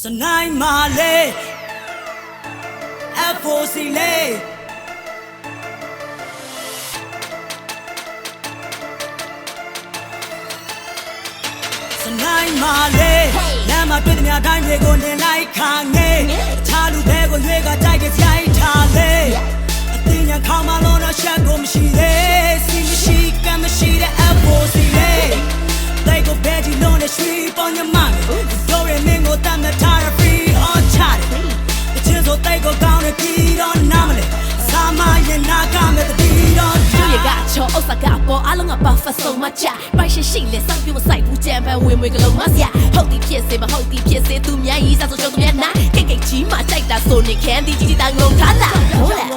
စနိုင်မာလေအဖို့စီလေစနိုင်မာလေလမ်းမှာတွေ့တဲ့များတိုင်းတွေကိုနင်လိုက်ခါငယ်အခြားလူတွေကိုရွေးကတိုက်ကြကြိုက်ထား ချောဥစ္စာကပေါ်အလုံးကဘာဖတ်ဆုံးမချပိုက်ရှိရှိလဲစောက်ပြမဆိုင်ဘူးကြံပန်းဝင်ဝင်ကလုံးမစရာဟုတ်ဒီဖြစ်စေမဟုတ်ဒီဖြစ်စေသူများရေးစားဆိုကြုံသူများနာကိတ်ကိတ်ကြီးမှကြိုက်တာဆိုနေခဲဒီကြီးကြီးတန်ငုံထားလာဟုတ်လား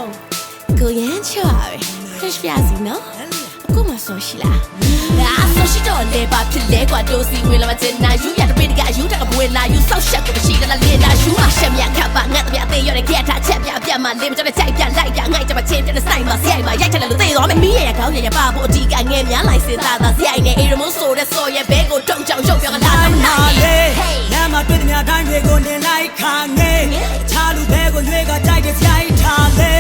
ကိုရန်ချော်ရ fresh ပြစီနော်အခုမှဆိုရှိလားအာဆိုရှိတော့လေပါဖြစ်လဲကွာဒိုစီဝင်လာမတင်နာယူရတဲ့ပိတကအယူတကဘွေလာယူဆောက်ရှက်ကိုမရှိကလာလေနာယူမရှက်မြခပ်ပါငတ်တဲ့သေးရတဲ့ကြက်ထားချက်ပြပြမှလင်းမကြတဲ့ကြိုက်ပြ လိုက်ပြငိုက်ကြမချင်းတဲ့ဆိုင်မှာဆိုင်မှာရိုက်ချင်တယ်လို့သိသွားမယ်မီးရရကောင်းရရပါဖို့အတီးကငယ်များလိုက်စင်သားသားဆိုင်နေအေရမုန်းဆိုတဲ့ဆော်ရဲ့ဘဲကိုတုံချောင်ရုပ်ပြောကလာတိုင်းတော့မာနိုင်လေလမ်းမှာတွေ့တဲ့များတိုင်းတွေကိုနင်လိုက်ခါငယ်အခြားလူတွေကိုရွေးကတိုက်ကြကြိုက်ထားလေ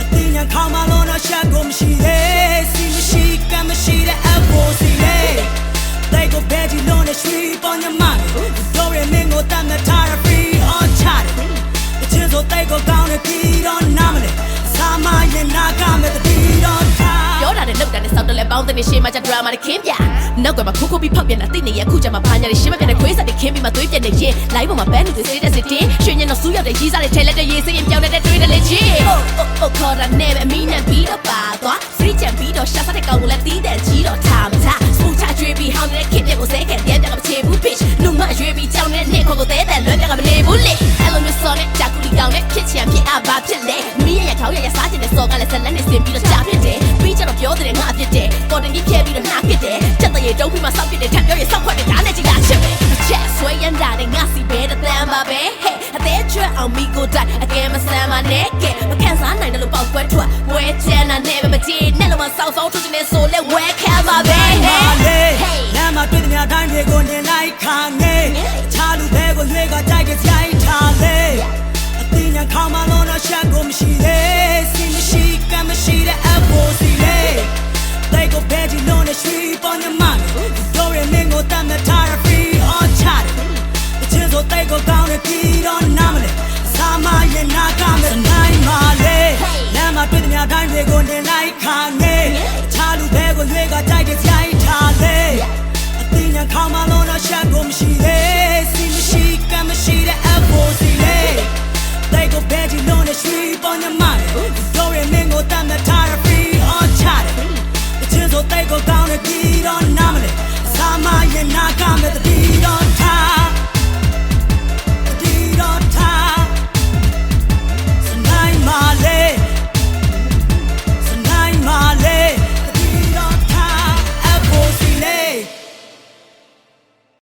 အတင်းညာခေါင်းမလုံးတော့ရှက်ကိုမရှိသေးစီမရှိကမ်းမရှိတဲ့အဖို့စီလေ they go veggie long and sweet on your mind နဲ့စောက်တယ်လဲပေါင်းတဲ့ရှေ့မှာကျဒရာမာနဲ့ခင်းပြနောက်ကမှခိုးခိုးပြီးဖောက်ပြန်တာသိနေရခုကျမှဘာညာနဲ့ရှင်းမပြန်တဲ့ခွေးဆက်တွေခင်းပြီးမှသွေးပြန်နေရင် live ပေါ်မှာဘန်းလူတွေစေးတဲ့စစ်တင်ရွှေညံတော့စူးရောက်တဲ့ရေးစားတဲ့ထဲလက်တဲ့ရေးစရင်ပြောင်းနေတဲ့တွေးတဲ့လေချင်းဟုတ်ဟုတ်ခေါ်တာနဲ့ပဲအမီးနဲ့ပြီးတော့ပါသွား free ချန်ပြီးတော့ရှာစားတဲ့ကောင်ကိုလည်းတီးတဲ့ကြီးတော့ထားမထားစပူချကျွေးပြီးဟောင်းနေတဲ့ခင်းတဲ့ကိုစဲခဲ့တဲ့ပြကမချေဘူး bitch လူမရွေးပြီးကြောင်းတဲ့နေ့ခေါ်ကိုသေးတဲ့လွဲပြကမနေဘူးလေအဲ့လိုမျိုးစော်နဲ့ဂျာကူလီကောင်နဲ့ဖြစ်ချင်ဖြစ်အပ်ပါဖြစ်လေမီးရရခေါင်းရရစားချင်တဲ့စော်ကလည်းဇလန်းနဲ့ဆင်ပြီးတော့ကြာဖြစ်တယ် ပြီးကြတော့ပြောတဲ့ငါဖြစ်တယ်ကော်တင်ကြီးဖြဲပြီးတော့နှာဖြစ်တယ်ချက်တရေတုံးပြီးမှစောက်ဖြစ်တယ်ထပ်ပြောရင်စောက်ခွက်တယ်ဒါနဲ့ကြည့်လာချစ်မယ်ချက်ဆွဲရန်တာနဲ့ငါစီဘဲတဲ့တန်ပါပဲဟဲ့အသေးချွတ်အောင်မိကိုတိုက်အကဲမဆမ်းမနဲ့ကဲမကန်စားနိုင်တယ်လို့ပေါက်ကွဲထွက်ဝဲချန်နာနဲ့မကြည့်နဲ့လို့မဆောက်ဆောက်ထုတ်နေဆိုလဲဝဲခံပါပဲမာလေ Hey လမ်းမှာတွေ့တဲ့များတိုင်းတွေကိုနင်လိုက်ခါငယ်အခြားလူတွေကိုရွေးကတိုက်ကြကြိုက်ထားလေအတင်းညာခေါင်းမလုံးတော့ရှက်ကိုမရှိသေး